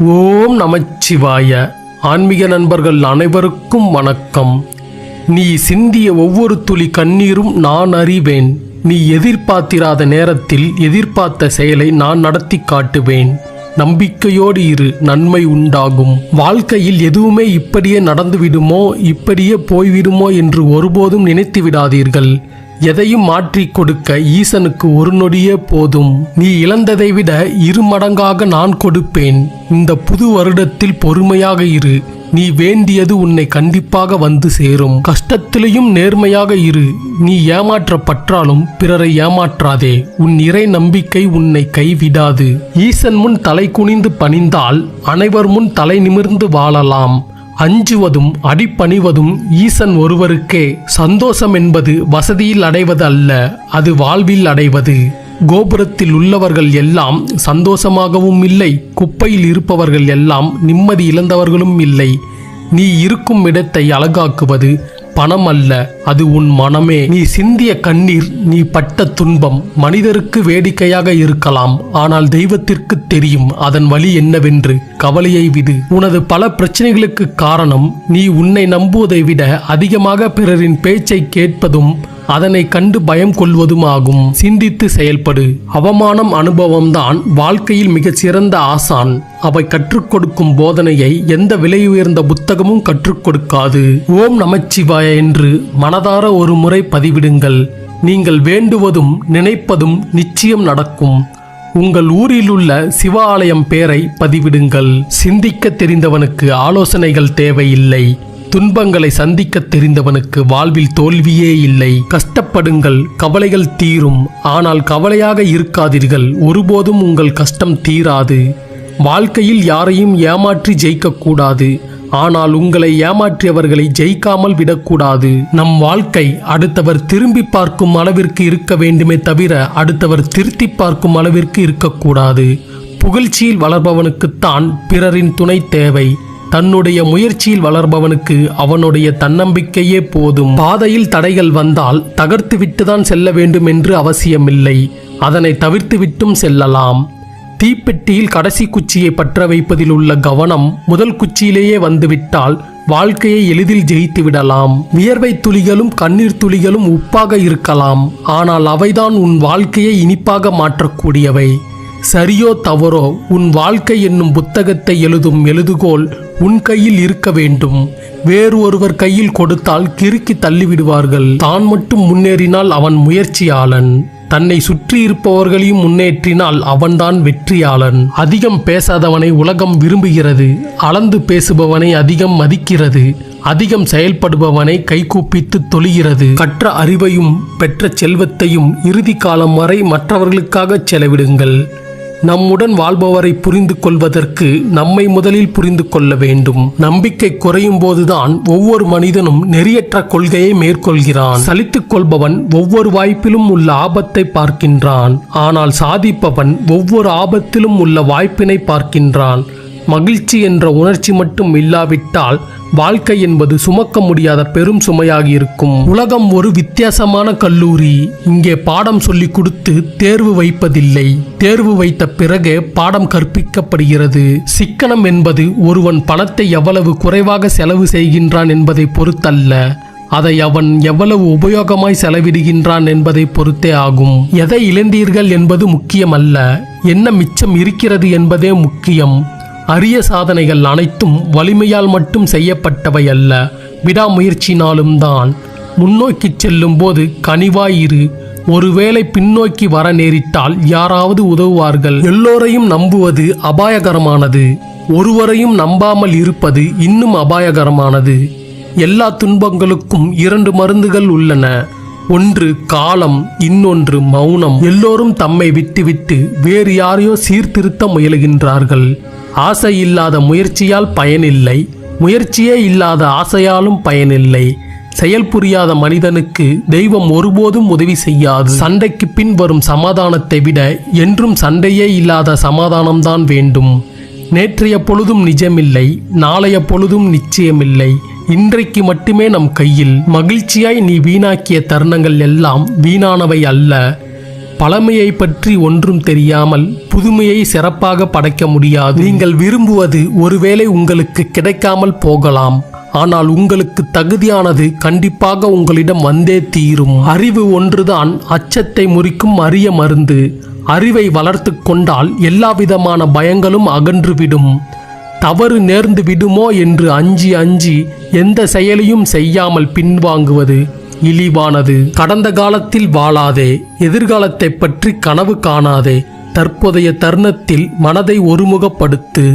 ஓம் நமச்சிவாய. ஆன்மீக நண்பர்கள் அனைவருக்கும் வணக்கம். நீ சிந்திய ஒவ்வொரு துளி கண்ணீரும் நான் அறிவேன். நீ எதிர்பார்த்திராத நேரத்தில் எதிர்பார்த்த செயலை நான் நடத்தி காட்டுவேன். நம்பிக்கையோடு இரு நன்மை உண்டாகும். வாழ்க்கையில் எதுவுமே இப்படியே நடந்துவிடுமோ இப்படியே போய்விடுமோ என்று ஒருபோதும் நினைத்து விடாதீர்கள் எதையும் மாற்றிக் கொடுக்க ஈசனுக்கு ஒரு நொடியே போதும். நீ இழந்ததை விட இரு மடங்காக நான் கொடுப்பேன். இந்த புது வருடத்தில் பொறுமையாக இரு. நீ வேண்டியது உன்னை கண்டிப்பாக வந்து சேரும். கஷ்டத்திலையும் நேர்மையாக இரு. நீ ஏமாற்றப்பற்றாலும் பிறரை ஏமாற்றாதே. உன் இறை நம்பிக்கை உன்னை கைவிடாது. ஈசன் முன் தலை குனிந்து பணிந்தால் அனைவர் முன் தலை நிமிர்ந்து வாழலாம். அஞ்சுவதும் அடிப்பணிவதும் ஈசன் ஒருவருக்கே சந்தோஷம் என்பது வசதியில் அடைவது அல்ல அது வாழ்வில் அடைவது. கோபுரத்தில் உள்ளவர்கள் எல்லாம் சந்தோஷமாகவும் இல்லை குப்பையில் இருப்பவர்கள் எல்லாம் நிம்மதி இழந்தவர்களும் இல்லை. நீ இருக்கும் இடத்தை அழகாக்குவது பணம் அல்ல அது உன் மனமே. நீ சிந்திய கண்ணீர் நீ பட்ட துன்பம் மனிதருக்கு வேடிக்கையாக இருக்கலாம் ஆனால் தெய்வத்திற்கு தெரியும் அதன் வழி என்னவென்று. கவலையை விடு. உனது பல பிரச்சனைகளுக்கு காரணம் நீ உன்னை நம்புவதை விட அதிகமாக பிறரின் பேச்சை கேட்பதும் அதனை கண்டு பயம் கொள்வதுமாகும். சிந்தித்து செயல்படு. அவமானம் அனுபவம்தான் வாழ்க்கையில் மிகச் சிறந்த ஆசான். அவை கற்றுக் கொடுக்கும் போதனையை எந்த விலை உயர்ந்த புத்தகமும் கற்றுக் கொடுக்காது. ஓம் நமச்சிவாய என்று மனதார ஒரு முறை பதிவிடுங்கள். நீங்கள் வேண்டுவதும் நினைப்பதும் நிச்சயம் நடக்கும். உங்கள் ஊரில் உள்ள சிவ ஆலயம் பேரை பதிவிடுங்கள். சிந்திக்க தெரிந்தவனுக்கு ஆலோசனைகள் தேவையில்லை. துன்பங்களை சந்திக்க தெரிந்தவனுக்கு வாழ்வில் தோல்வியே இல்லை. கஷ்டப்படுங்கள் கவலைகள் தீரும். ஆனால் கவலையாக இருக்காதீர்கள் ஒருபோதும் உங்கள் கஷ்டம் தீராது. வாழ்க்கையில் யாரையும் ஏமாற்றி ஜெயிக்கக்கூடாது. ஆனால் உங்களை ஏமாற்றியவர்களை ஜெயிக்காமல் விடக்கூடாது. நம் வாழ்க்கை அடுத்தவர் திரும்பி பார்க்கும் அளவிற்கு இருக்க வேண்டுமே தவிர அடுத்தவர் திருத்தி பார்க்கும் அளவிற்கு இருக்கக்கூடாது. புகழ்ச்சியில் வளர்பவனுக்குத்தான் பிறரின் துணை தேவை. தன்னுடைய முயற்சியில் வளர்பவனுக்கு அவனுடைய தன்னம்பிக்கையே போதும். பாதையில் தடைகள் வந்தால் தகர்த்து விட்டுதான் செல்ல வேண்டும் என்று அவசியமில்லை. அதனை தவிர்த்து விட்டும் செல்லலாம். தீப்பெட்டியில் கடைசி குச்சியை பற்ற வைப்பதில் உள்ள கவனம் முதல் குச்சியிலேயே வந்துவிட்டால் வாழ்க்கையை எளிதில் ஜெயித்து விடலாம். வியர்வை துளிகளும் கண்ணீர் துளிகளும் உப்பாக இருக்கலாம். ஆனால் அவைதான் உன் வாழ்க்கையை இனிப்பாக மாற்றக்கூடியவை. சரியோ தவறோ உன் வாழ்க்கை என்னும் புத்தகத்தை எழுதும் எழுதுகோல் உன் கையில் இருக்க வேண்டும். வேறு ஒருவர் கையில் கொடுத்தால் கிறுக்கி தள்ளிவிடுவார்கள். தான் மட்டும் முன்னேறினால் அவன் முயற்சியாளன். தன்னை சுற்றி இருப்பவர்களையும் முன்னேற்றினால் அவன்தான் வெற்றியாளன். அதிகம் பேசாதவனை உலகம் விரும்புகிறது. அளந்து பேசுபவனை அதிகம் மதிக்கிறது. அதிகம் செயல்படுபவனை கைகூப்பித்து தொழுகிறது. கற்ற அறிவையும் பெற்ற செல்வத்தையும் இறுதி காலம் வரை மற்றவர்களுக்காக செலவிடுங்கள். நம்முடன் வாழ்பவரை புரிந்து கொள்வதற்கு நம்மை முதலில் புரிந்து கொள்ள வேண்டும். நம்பிக்கை குறையும் போதுதான் ஒவ்வொரு மனிதனும் நெறியற்ற கொள்கையை மேற்கொள்கிறான். சலித்துக் கொள்பவன் ஒவ்வொரு வாய்ப்பிலும் உள்ள ஆபத்தை பார்க்கின்றான். ஆனால் சாதிப்பவன் ஒவ்வொரு ஆபத்திலும் உள்ள வாய்ப்பினை பார்க்கின்றான். மகிழ்ச்சி என்ற உணர்ச்சி மட்டும் இல்லாவிட்டால் வாழ்க்கை என்பது சுமக்க முடியாத பெரும் சுமையாகி இருக்கும். உலகம் ஒரு வித்தியாசமான கல்லூரி. இங்கே பாடம் சொல்லி கொடுத்து தேர்வு வைப்பதில்லை. தேர்வு வைத்த பிறகு பாடம் கற்பிக்கப்படுகிறது. சிக்கனம் என்பது ஒருவன் பணத்தை எவ்வளவு குறைவாக செலவு செய்கின்றான் என்பதை பொறுத்தல்ல. அதை அவன் எவ்வளவு உபயோகமாய் செலவிடுகின்றான் என்பதை பொறுத்தே ஆகும். எதை இழந்தீர்கள் என்பது முக்கியமல்ல. என்ன மிச்சம் இருக்கிறது என்பதே முக்கியம். அரிய சாதனைகள் அனைத்தும் வலிமையால் மட்டும் செய்யப்பட்டவை அல்ல. விடாமுயற்சினாலும் தான் முன்னோக்கி செல்லும் போது கனிவாயிரு. ஒருவேளை பின்னோக்கி வர நேரிட்டால் யாராவது உதவுவார்கள். எல்லோரையும் நம்புவது அபாயகரமானது. ஒருவரையும் நம்பாமல் இருப்பது இன்னும் அபாயகரமானது. எல்லா துன்பங்களுக்கும் இரண்டு மருந்துகள் உள்ளன. ஒன்று காலம் இன்னொன்று மௌனம். எல்லோரும் தம்மை விட்டுவிட்டு வேறு யாரையோ சீர்திருத்த முயலுகின்றார்கள். ஆசை இல்லாத முயற்சியால் பயனில்லை. முயற்சியே இல்லாத ஆசையாலும் பயனில்லை. செயல் புரியாத மனிதனுக்கு தெய்வம் ஒருபோதும் உதவி செய்யாது. சண்டைக்கு பின் வரும் சமாதானத்தை விட என்றும் சண்டையே இல்லாத சமாதானம்தான் வேண்டும். நேற்றைய பொழுதும் நிஜமில்லை நாளைய பொழுதும் நிச்சயமில்லை. இன்றைக்கு மட்டுமே நம் கையில். மகிழ்ச்சியாய் நீ வீணாக்கிய தருணங்கள் எல்லாம் வீணானவை அல்ல. பழமையை பற்றி ஒன்றும் தெரியாமல் புதுமையை சிறப்பாக படைக்க முடியாது. நீங்கள் விரும்புவது ஒருவேளை உங்களுக்கு கிடைக்காமல் போகலாம். ஆனால் உங்களுக்கு தகுதியானது கண்டிப்பாக உங்களிடம் வந்தே தீரும். அறிவு ஒன்றுதான் அச்சத்தை முறிக்கும் அரிய மருந்து. அறிவை வளர்த்து கொண்டால் எல்லாவிதமான பயங்களும் அகன்றுவிடும். தவறு நேர்ந்து விடுமோ என்று அஞ்சி அஞ்சி எந்த செயலையும் செய்யாமல் பின்வாங்குவது இழிவானது. கடந்த காலத்தில் வாழாதே எதிர்காலத்தை பற்றி கனவு காணாதே தற்போதைய தருணத்தில் மனதை ஒருமுகப்படுத்து.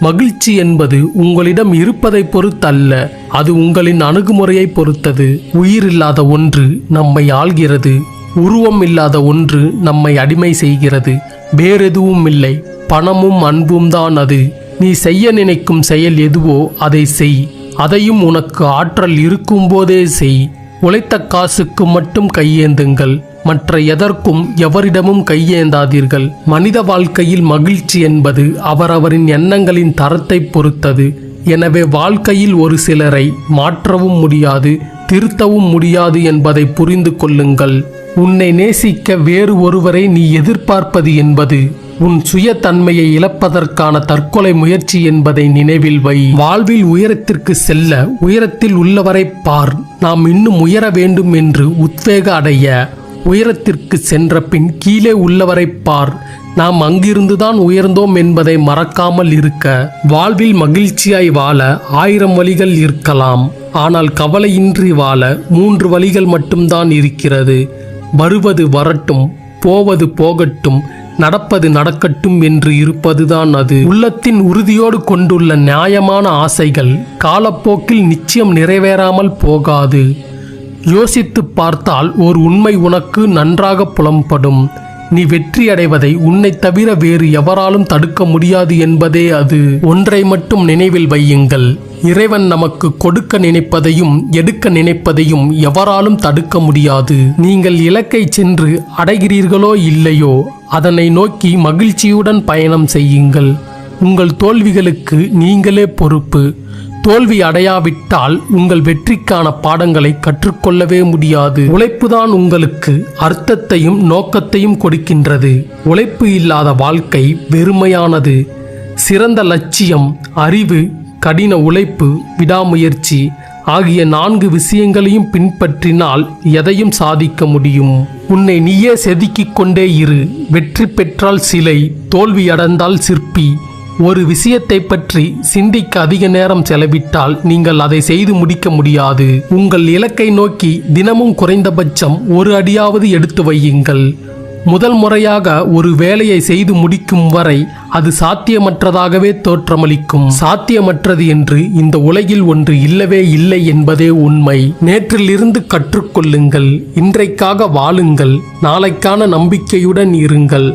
மகிழ்ச்சி என்பது உங்களிடம் இருப்பதை பொறுத்தல்ல அது உங்களின் அணுகுமுறையை பொறுத்தது. உயிரில்லாத ஒன்று நம்மை ஆள்கிறது. உருவம் இல்லாத ஒன்று நம்மை அடிமை செய்கிறது. வேறெதுவும் இல்லை. பணமும் அன்பும் தான் அது. நீ செய்ய நினைக்கும் செயல் எதுவோ அதை செய். அதையும் உனக்கு ஆற்றல் இருக்கும்போதே செய். உழைத்த காசுக்கு மட்டும் கையேந்துங்கள். மற்ற எதற்கும் எவரிடமும் கையேந்தாதீர்கள். மனித வாழ்க்கையில் மகிழ்ச்சி என்பது அவரவரின் எண்ணங்களின் தரத்தை பொறுத்தது. எனவே வாழ்க்கையில் ஒரு சிலரை மாற்றவும் முடியாது திருத்தவும் முடியாது என்பதை புரிந்து கொள்ளுங்கள். உன்னை நேசிக்க வேறு ஒருவரை நீ எதிர்பார்ப்பது என்பது உன் சுயத்தன்மையை இழப்பதற்கான தற்கொலை முயற்சி என்பதை நினைவில் வை. வாழ்வில் உயரத்திற்கு செல்ல உயரத்தில் உள்ளவரை பார். நாம் இன்னும் உயர வேண்டும் என்று உத்வேக அடைய உயரத்திற்கு சென்ற பின் கீழே உள்ளவரை பார். நாம் அங்கிருந்துதான் உயர்ந்தோம் என்பதை மறக்காமல் இருக்க வாழ்வில் மகிழ்ச்சியாய் வாழ ஆயிரம் வழிகள் இருக்கலாம். ஆனால் கவலையின்றி வாழ மூன்று வழிகள் மட்டும்தான் இருக்கிறது. வருவது வரட்டும் போவது போகட்டும் நடப்பது நடக்கட்டும் என்று இருப்பதுதான் அது. உள்ளத்தின் உறுதியோடு கொண்டுள்ள நியாயமான ஆசைகள் காலப்போக்கில் நிச்சயம் நிறைவேறாமல் போகாது. யோசித்து பார்த்தால் ஓர் உண்மை உனக்கு நன்றாக புலம்படும். நீ வெற்றி அடைவதை உன்னை தவிர வேறு எவராலும் தடுக்க முடியாது என்பதே அது. ஒன்றை மட்டும் நினைவில் வையுங்கள். இறைவன் நமக்கு கொடுக்க நினைப்பதையும் எடுக்க நினைப்பதையும் எவராலும் தடுக்க முடியாது. நீங்கள் இலக்கை சென்று அடைகிறீர்களோ இல்லையோ அதனை நோக்கி மகிழ்ச்சியுடன் பயணம் செய்யுங்கள். உங்கள் தோல்விகளுக்கு நீங்களே பொறுப்பு. தோல்வி அடையாவிட்டால் உங்கள் வெற்றிக்கான பாடங்களை கற்றுக்கொள்ளவே முடியாது. உழைப்புதான் உங்களுக்கு அர்த்தத்தையும் நோக்கத்தையும் கொடுக்கின்றது. உழைப்பு இல்லாத வாழ்க்கை வெறுமையானது. சிறந்த லட்சியம் அறிவு கடின உழைப்பு விடாமுயற்சி ஆகிய நான்கு விஷயங்களையும் பின்பற்றினால் எதையும் சாதிக்க முடியும். உன்னை நீயே செதுக்கிக் கொண்டே இரு. வெற்றி பெற்றால் சிலை தோல்வி அடைந்தால் சிற்பி. ஒரு விஷயத்தை பற்றி சிந்திக்க அதிக நேரம் செலவிட்டால் நீங்கள் அதை செய்து முடிக்க முடியாது. உங்கள் இலக்கை நோக்கி தினமும் குறைந்தபட்சம் ஒரு அடியாவது எடுத்து வையுங்கள். முதல் முறையாக ஒரு வேலையை செய்து முடிக்கும் வரை அது சாத்தியமற்றதாகவே தோற்றமளிக்கும். சாத்தியமற்றது என்று இந்த உலகில் ஒன்று இல்லவே இல்லை என்பதே உண்மை. நேற்றிலிருந்து கற்றுக்கொள்ளுங்கள் இன்றைக்காக வாழுங்கள் நாளைக்கான நம்பிக்கையுடன் இருங்கள்.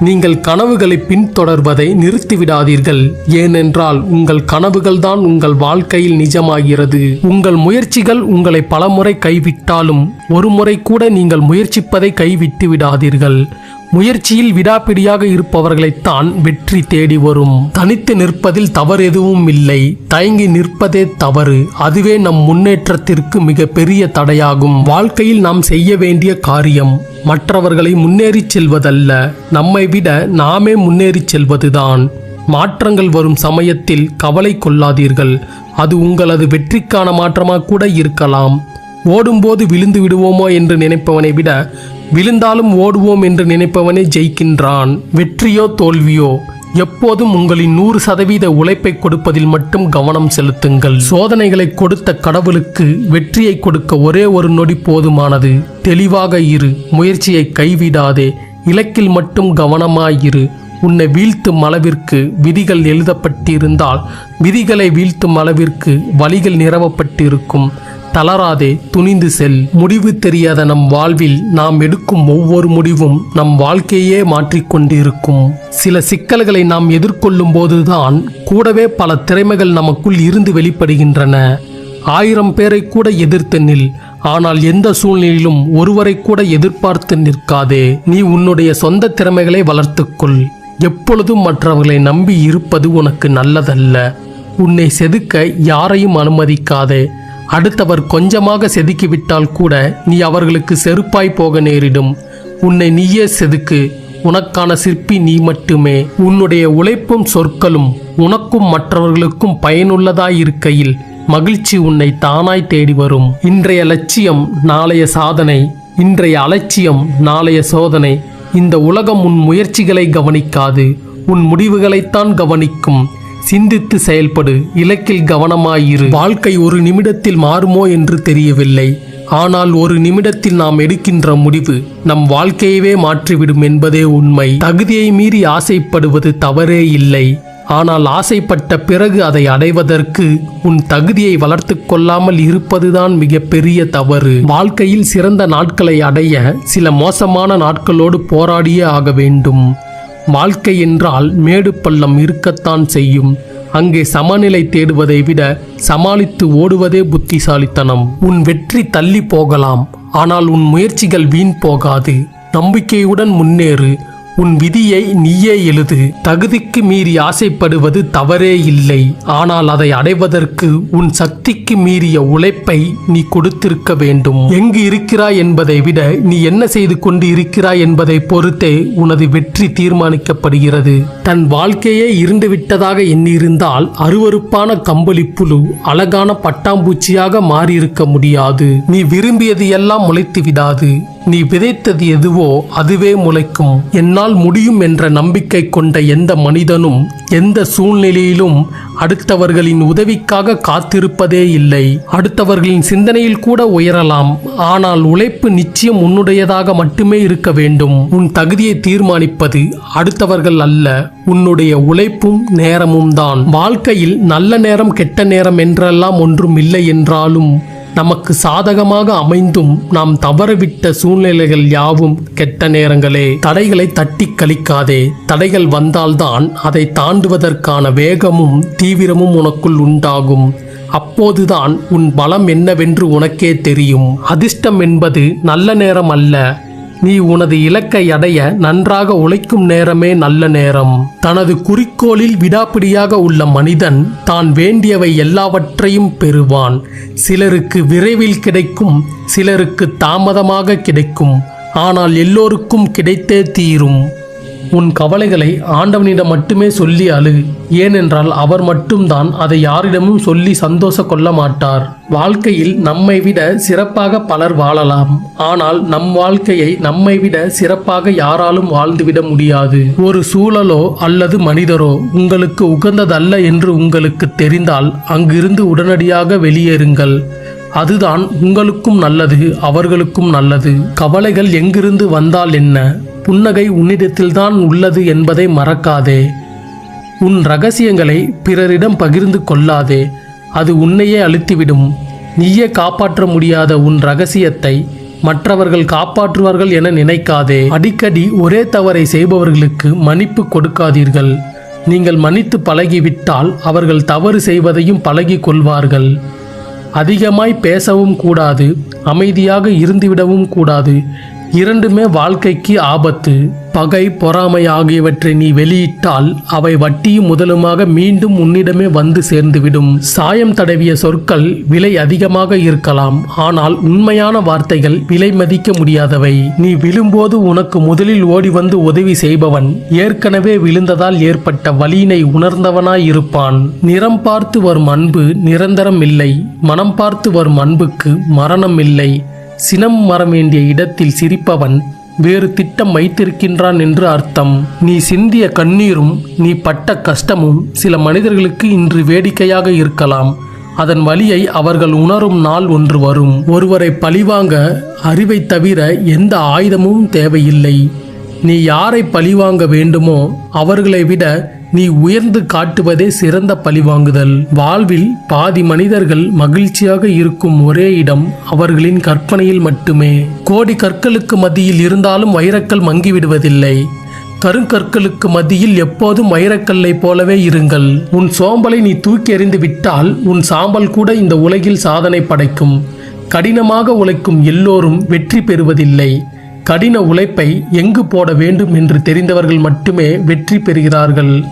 நீங்கள் கனவுகளை பின்தொடர்வதை நிறுத்திவிடாதீர்கள். ஏனென்றால் உங்கள் கனவுகள்தான் உங்கள் வாழ்க்கையில் நிஜமாகிறது. உங்கள் முயற்சிகள் உங்களை பலமுறை கைவிட்டாலும் ஒரு முறை கூட நீங்கள் முயற்சிப்பதை கைவிட்டு விடாதீர்கள் முயற்சியில் விடாப்பிடியாக இருப்பவர்களைத்தான் வெற்றி தேடி வரும். தனித்து நிற்பதில் தவறு எதுவும் இல்லை. தயங்கி நிற்பதே தவறு. அதுவே நம் முன்னேற்றத்திற்கு மிக பெரிய தடையாகும். வாழ்க்கையில் நாம் செய்ய வேண்டிய காரியம் மற்றவர்களை முன்னேறிச் செல்வதல்ல. நம்மை விட நாமே முன்னேறிச் செல்வதுதான். மாற்றங்கள் வரும் சமயத்தில் கவலை கொள்ளாதீர்கள். அது உங்களது வெற்றிக்கான மாற்றமாக கூட இருக்கலாம். ஓடும்போது விழுந்து விடுவோமோ என்று நினைப்பவனை விட விழுந்தாலும் ஓடுவோம் என்று நினைப்பவனே ஜெயிக்கின்றான். வெற்றியோ தோல்வியோ எப்போதும் உங்களின் நூறு சதவீத உழைப்பை கொடுப்பதில் மட்டும் கவனம் செலுத்துங்கள். சோதனைகளை கொடுத்த கடவுளுக்கு வெற்றியை கொடுக்க ஒரே ஒரு நொடி போதுமானது. தெளிவாக இரு முயற்சியை கைவிடாதே. இலக்கில் மட்டும் கவனமாயிரு. உன்னை வீழ்த்தும் அளவிற்கு விதிகள் எழுதப்பட்டிருந்தால் விதிகளை வீழ்த்தும் அளவிற்கு வழிகள் நிறவப்பட்டிருக்கும் தளராதே துணிந்து செல். முடிவு தெரியாத நம் வாழ்வில் நாம் எடுக்கும் ஒவ்வொரு முடிவும் நம் வாழ்க்கையே மாற்றிக்கொண்டிருக்கும் சில சிக்கல்களை நாம் எதிர்கொள்ளும் போதுதான் கூடவே பல திறமைகள் நமக்குள் இருந்து வெளிப்படுகின்றன. ஆயிரம் பேரை கூட எதிர்த்து நில். ஆனால் எந்த சூழ்நிலையிலும் ஒருவரை கூட எதிர்பார்த்து நிற்காதே. நீ உன்னுடைய சொந்த திறமைகளை வளர்த்துக்கொள் எப்பொழுதும் மற்றவர்களை நம்பி இருப்பது உனக்கு நல்லதல்ல. உன்னை செதுக்க யாரையும் அனுமதிக்காதே. அடுத்தவர் கொஞ்சமாக செதுக்கிவிட்டால் கூட நீ அவர்களுக்கு செருப்பாய் போக நேரிடும். உன்னை நீயே செதுக்கு. உனக்கான சிற்பி நீ மட்டுமே. உன்னுடைய உழைப்பும் சொற்களும் உனக்கும் மற்றவர்களுக்கும் பயனுள்ளதாயிருக்கையில் மகிழ்ச்சி உன்னை தானாய் தேடி வரும். இன்றைய லட்சியம் நாளைய சாதனை. இன்றைய அலட்சியம் நாளைய சோதனை. இந்த உலகம் உன் முயற்சிகளை கவனிக்காது. உன் முடிவுகளைத்தான் கவனிக்கும். சிந்தித்து செயல்படு இலக்கில் கவனமாயிரு. வாழ்க்கை ஒரு நிமிடத்தில் மாறுமோ என்று தெரியவில்லை. ஆனால் ஒரு நிமிடத்தில் நாம் எடுக்கின்ற முடிவு நம் வாழ்க்கையவே மாற்றிவிடும் என்பதே உண்மை. தகுதியை மீறி ஆசைப்படுவது தவறே இல்லை. ஆனால் ஆசைப்பட்ட பிறகு அதை அடைவதற்கு உன் தகுதியை வளர்த்து கொள்ளாமல் இருப்பதுதான் மிகப்பெரிய தவறு. வாழ்க்கையில் சிறந்த நாட்களை அடைய சில மோசமான நாட்களோடு போராடியே ஆக வேண்டும். வாழ்க்கை என்றால் மேடு பள்ளம் இருக்கத்தான் செய்யும். அங்கே சமநிலை தேடுவதை விட சமாளித்து ஓடுவதே புத்திசாலித்தனம். உன் வெற்றி தள்ளி போகலாம் ஆனால் உன் முயற்சிகள் வீண் போகாது. நம்பிக்கையுடன் முன்னேறு உன் விதியை நீயே எழுது. தகுதிக்கு மீறி ஆசைப்படுவது தவறே இல்லை. ஆனால் அதை அடைவதற்கு உன் சக்திக்கு மீறிய உழைப்பை நீ கொடுத்திருக்க வேண்டும். எங்கு இருக்கிறாய் என்பதை விட நீ என்ன செய்து கொண்டு இருக்கிறாய் என்பதை பொறுத்தே உனது வெற்றி தீர்மானிக்கப்படுகிறது. தன் வாழ்க்கையே இருண்டுவிட்டதாக எண்ணியிருந்தால் அருவருப்பான கம்பளி புழு அழகான பட்டாம்பூச்சியாக மாறியிருக்க முடியாது. நீ விரும்பியது எல்லாம் முளைத்து விடாது நீ விதைத்தது எதுவோ அதுவே முளைக்கும். என்னால் முடியும் என்ற நம்பிக்கை கொண்ட எந்த மனிதனும் எந்த சூழ்நிலையிலும் அடுத்தவர்களின் உதவிக்காக காத்திருப்பதே இல்லை. அடுத்தவர்களின் சிந்தனையில் கூட உயரலாம். ஆனால் உழைப்பு நிச்சயம் உன்னுடையதாக மட்டுமே இருக்க வேண்டும். உன் தகுதியை தீர்மானிப்பது அடுத்தவர்கள் அல்ல உன்னுடைய உழைப்பும் நேரமும் தான். வாழ்க்கையில் நல்ல நேரம் கெட்ட நேரம் என்றெல்லாம் ஒன்றும் இல்லை என்றாலும் நமக்கு சாதகமாக அமைந்தும் நாம் தவறவிட்ட சூழ்நிலைகள் யாவும் கெட்ட நேரங்களே. தடைகளை தட்டி கழிக்காதே. தடைகள் வந்தால்தான் அதை தாண்டுவதற்கான வேகமும் தீவிரமும் உனக்குள் உண்டாகும். அப்போதுதான் உன் பலம் என்னவென்று உனக்கே தெரியும். அதிர்ஷ்டம் என்பது நல்ல நேரம் அல்ல. நீ உனது இலக்கை அடைய நன்றாக உழைக்கும் நேரமே நல்ல நேரம். தனது குறிக்கோளில் விடாப்பிடியாக உள்ள மனிதன் தான் வேண்டியவை எல்லாவற்றையும் பெறுவான். சிலருக்கு விரைவில் கிடைக்கும் சிலருக்கு தாமதமாக கிடைக்கும். ஆனால் எல்லோருக்கும் கிடைத்தே தீரும். உன் கவலைகளை ஆண்டவனிடம் மட்டுமே சொல்லி அழு. ஏனென்றால் அவர் மட்டும்தான் அதை யாரிடமும் சொல்லி சந்தோஷ கொள்ள மாட்டார். வாழ்க்கையில் நம்மை விட சிறப்பாக பலர் வாழலாம். ஆனால் நம் வாழ்க்கையை நம்மை விட சிறப்பாக யாராலும் வாழ்ந்துவிட முடியாது. ஒரு சூழலோ அல்லது மனிதரோ உங்களுக்கு உகந்ததல்ல என்று உங்களுக்கு தெரிந்தால் அங்கிருந்து உடனடியாக வெளியேறுங்கள். அதுதான் உங்களுக்கும் நல்லது அவர்களுக்கும் நல்லது. கவலைகள் எங்கிருந்து வந்தால் என்ன? புன்னகை உன்னிடத்தில்தான் உள்ளது என்பதை மறக்காதே. உன் ரகசியங்களை பிறரிடம் பகிர்ந்து கொள்ளாதே. அது உன்னையே அழுத்திவிடும். நீயே காப்பாற்ற முடியாத உன் ரகசியத்தை மற்றவர்கள் காப்பாற்றுவார்கள் என நினைக்காதே. அடிக்கடி ஒரே தவறை செய்பவர்களுக்கு மன்னிப்பு கொடுக்காதீர்கள். நீங்கள் மன்னித்து பழகிவிட்டால் அவர்கள் தவறு செய்வதையும் பழகி கொள்வார்கள். அதிகமாய் பேசவும் கூடாது அமைதியாக இருந்துவிடவும் கூடாது. இரண்டுமே வாழ்க்கைக்கு ஆபத்து. பகை பொறாமை ஆகியவற்றை நீ வெளியிட்டால் அவை வட்டியும் முதலுமாக மீண்டும் உன்னிடமே வந்து சேர்ந்துவிடும். சாயம் தடவிய சொற்கள் விலை அதிகமாக இருக்கலாம். ஆனால் உண்மையான வார்த்தைகள் விலை மதிக்க முடியாதவை. நீ விழும்போது உனக்கு முதலில் ஓடி வந்து உதவி செய்பவன். ஏற்கனவே விழுந்ததால் ஏற்பட்ட வலியினை உணர்ந்தவனாய் இருப்பான் நிறம் பார்த்து வரும் அன்பு நிரந்தரம் இல்லை. மனம் பார்த்து வரும் அன்புக்கு மரணம் இல்லை. சினம் மரமேண்டிய இடத்தில் சிரிப்பவன் வேறு திட்டம் வைத்திருக்கின்றான் என்று அர்த்தம். நீ சிந்திய கண்ணீரும் நீ பட்ட கஷ்டமும் சில மனிதர்களுக்கு இன்று வேடிக்கையாக இருக்கலாம். அதன் வழியை அவர்கள் உணரும் நாள் ஒன்று வரும். ஒருவரை பழிவாங்க அறிவை தவிர எந்த ஆயுதமும் தேவையில்லை. நீ யாரை பழிவாங்க வேண்டுமோ அவர்களை விட நீ உயர்ந்து காட்டுவதே சிறந்த பழிவாங்குதல். வாழ்வில் பாதி மனிதர்கள் மகிழ்ச்சியாக இருக்கும் ஒரே இடம் அவர்களின் கற்பனையில் மட்டுமே. கோடி கற்களுக்கு மத்தியில் இருந்தாலும் வைரக்கல் மங்கிவிடுவதில்லை. கருங்கற்களுக்கு மத்தியில் எப்போதும் வைரக்கல்லை போலவே இருங்கள். உன் சோம்பலை நீ தூக்கி எறிந்து விட்டால் உன் சாம்பல் கூட இந்த உலகில் சாதனை படைக்கும். கடினமாக உழைக்கும் எல்லோரும் வெற்றி பெறுவதில்லை. கடின உழைப்பை எங்கு போட வேண்டும் என்று தெரிந்தவர்கள் மட்டுமே வெற்றி பெறுகிறார்கள்.